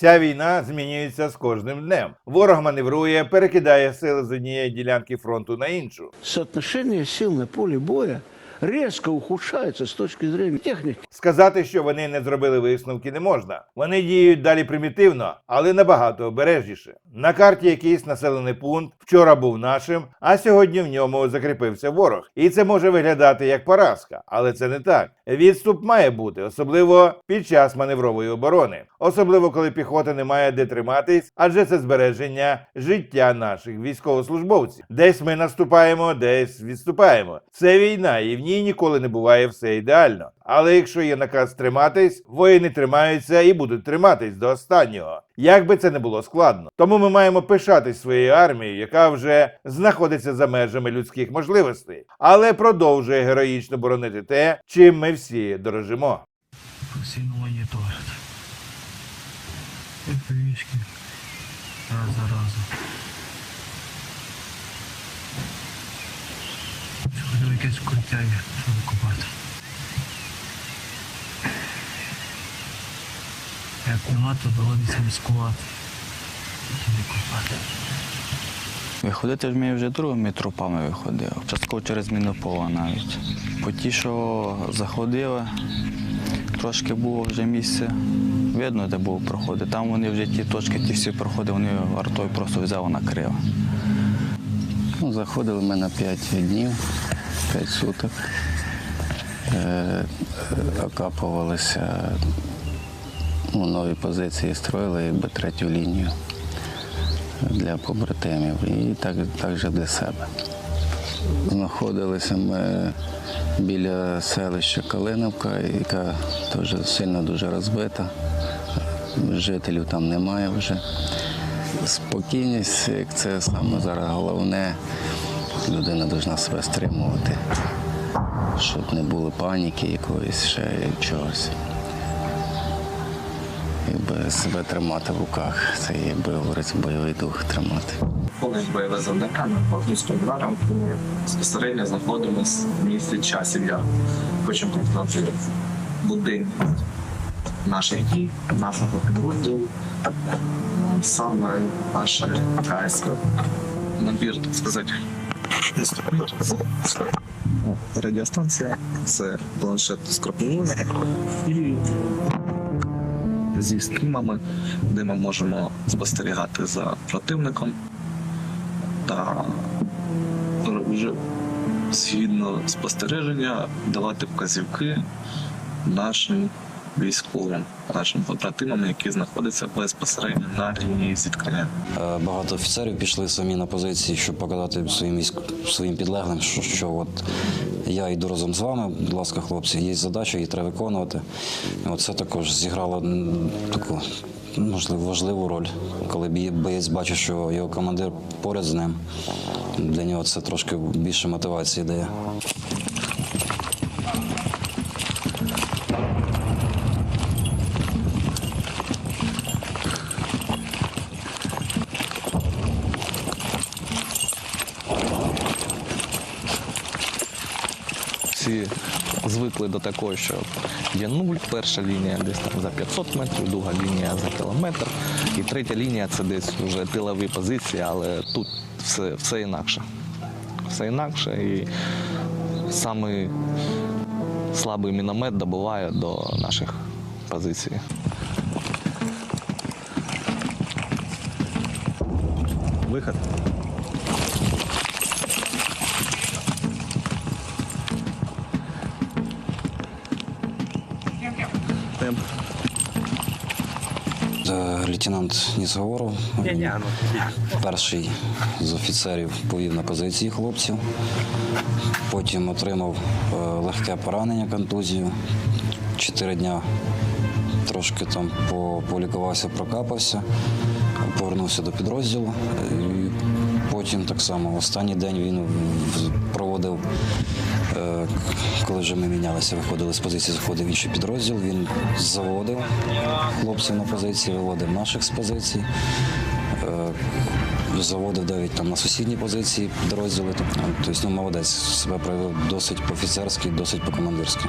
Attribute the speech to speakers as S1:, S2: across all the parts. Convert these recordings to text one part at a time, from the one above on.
S1: Ця війна змінюється з кожним днем. Ворог маневрує, перекидає сили з однієї ділянки фронту на іншу.
S2: Соотношення сил на полі боя резко ухудшается с точки зрения техники.
S1: Сказати, що вони не зробили висновки, не можна. Вони діють далі примітивно, але набагато обережніше. На карті якийсь населений пункт вчора був нашим, а сьогодні в ньому закріпився ворог. І це може виглядати як поразка, але це не так. Відступ має бути, особливо під час маневрової оборони, особливо коли піхота не має де триматись, адже це збереження життя наших військовослужбовців. Десь ми наступаємо, десь відступаємо. Це війна, і в ній ніколи не буває все ідеально. Але якщо є наказ триматись, воїни тримаються і будуть триматись до останнього. Як би це не було складно. Тому ми маємо пишатись своєю армією, яка вже знаходиться за межами людських можливостей, але продовжує героїчно боронити те, чим ми всі дорожимо.
S3: Постійно моніторять. Раз за разом. Укриття є, щоб купати. Як нема, то доводиться купати.
S4: Виходити ми вже другими трупами виходили. Частково через мінопола навіть. По ті, що заходили, трошки було вже місце. Видно, де було проходи. Там вони вже ті точки, ті всі проходи, вони артою просто взяли накрили.
S5: Ну, заходили ми на 5 днів, 5 суток. Е, е, окапувалися, ну, нові позиції строїли, якби третю лінію для побратимів і так, також для себе. Знаходилися ми біля селища Калиновка, яка теж сильно дуже розбита. Жителів там немає вже. Спокійність, як це саме зараз головне, людина повинна себе стримувати, щоб не було паніки якоїсь ще чогось. Якби себе тримати в руках, це якби говорить бойовий дух тримати.
S6: Повністю бойове завдання повністю ударом безпосередньо знаходимося в місті часів. Я хочу показати будинок наших дій, нашого підрозділу, саме наша КСК. Набір, так сказати, радіостанція, це планшет з крапивою і зі стрімами, де ми можемо спостерігати за противником та вже згідно спостереження давати вказівки нашим військовим, нашим побратимам, які знаходяться безпосередньо на лінії зіткнення.
S7: Е, Багато офіцерів пішли самі на позиції, щоб показати своїм військ своїм підлеглим, що, що от я йду разом з вами. Будь ласка, хлопці, є задача, її треба виконувати. І от це також зіграло таку можливо важливу роль, коли боєць бачить, що його командир поряд з ним. Для нього це трошки більше мотивації дає.
S8: Всі звикли до такого, що є нуль, перша лінія десь там за 500 метрів, друга лінія за кілометр, і третя лінія це десь вже тилові позиції, але тут все, все інакше. Все інакше і самий слабий міномет добуває до наших позицій.
S3: Виход.
S7: Це лейтенант Нізговоров, перший з офіцерів повів на позиції хлопців. Потім отримав е, легке поранення, контузію. Чотири дня трошки там по- полікувався, прокапався, повернувся до підрозділу. Потім так само останній день він проводив, е, коли вже ми мінялися, виходили з позиції, заходив інший підрозділ. Він заводив хлопців на позиції, виводив наших з позицій. Е, Заводив навіть там на сусідні позиції підрозділи. Тобто, ну, молодець себе проявив досить по-офіцерськи, досить по-командирськи.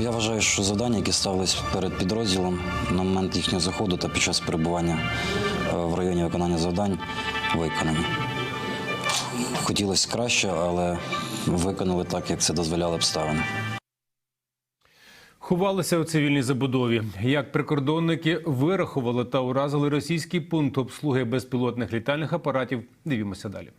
S7: Я вважаю, що завдання, які ставились перед підрозділом на момент їхнього заходу та під час перебування е, в районі виконання завдань, виконані. Хотілося краще, але виконали так, як це дозволяли обставини.
S9: Ховалися у цивільній забудові. Як прикордонники вирахували та уразили російський пункт обслуги безпілотних літальних апаратів. Дивімося далі.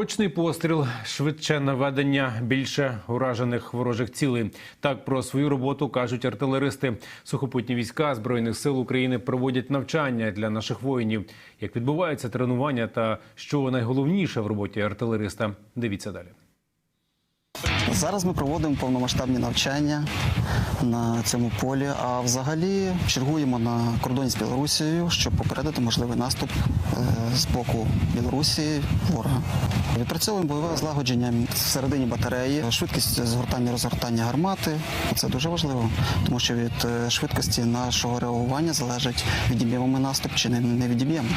S9: Точний постріл, швидше наведення більше уражених ворожих цілей. Так про свою роботу кажуть артилеристи. Сухопутні війська збройних сил України проводять навчання для наших воїнів. Як відбуваються тренування та що найголовніше в роботі артилериста? Дивіться далі.
S10: Зараз ми проводимо повномасштабні навчання на цьому полі. А взагалі чергуємо на кордоні з Білорусією, щоб попередити можливий наступ е, з боку Білорусі ворога. Відпрацьовуємо бойове злагодження всередині батареї, швидкість згортання розгортання гармати. Це дуже важливо, тому що від е, швидкості нашого реагування залежить, відіб'ємо ми наступ чи не, не відіб'ємо.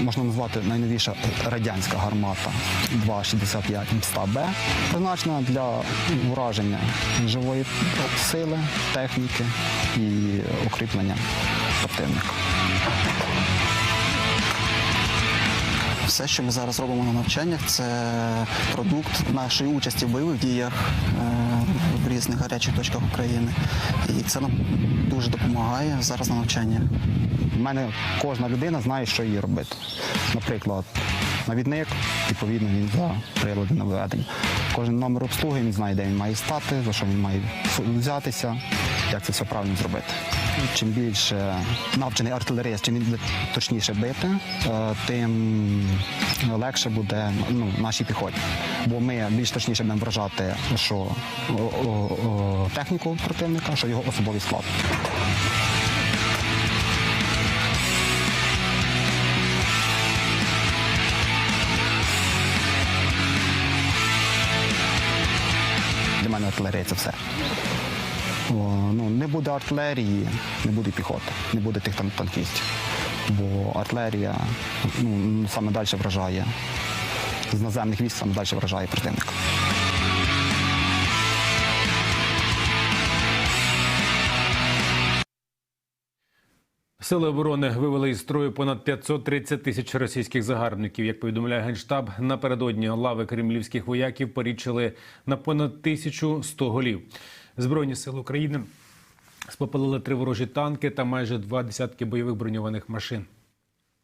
S11: Можна назвати найновіша радянська гармата 2,65 МСТА-Б, призначена для ураження живої сили, техніки і укріплення противника.
S10: Все, що ми зараз робимо на навчаннях, це продукт нашої участі в бойових діях е, різних гарячих точках України. І це нам дуже допомагає зараз на навчання.
S11: У мене кожна людина знає, що їй робити. Наприклад, навідник, відповідно, він за прилади наведення. Кожен номер обслуги він знає, де він має стати, за що він має взятися, як це все правильно зробити. Чим більше навчений артилерист, чим точніше бити, е, тим легше буде ну, нашій піхоті. Бо ми більш точніше будемо вражати, що техніку противника, що його особовий склад. Для мене артилерія це все. Ну, не буде артилерії, не буде піхоти, не буде тих там танкістів. Бо артилерія ну, саме далі вражає. З наземних військ саме далі вражає противника.
S9: Сили оборони вивели із строю понад 530 тисяч російських загарбників. Як повідомляє генштаб, напередодні лави кремлівських вояків порічили на понад 1100 голів. Збройні сили України спопалили три ворожі танки та майже два десятки бойових броньованих машин.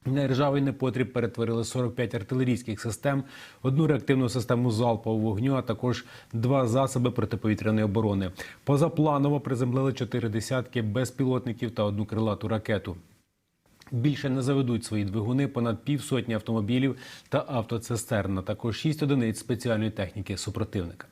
S9: На ржавий непотріб перетворили 45 артилерійських систем, одну реактивну систему залпового вогню, а також два засоби протиповітряної оборони. Позапланово приземлили чотири десятки безпілотників та одну крилату ракету. Більше не заведуть свої двигуни понад півсотні автомобілів та автоцистерн, а також шість одиниць спеціальної техніки супротивника.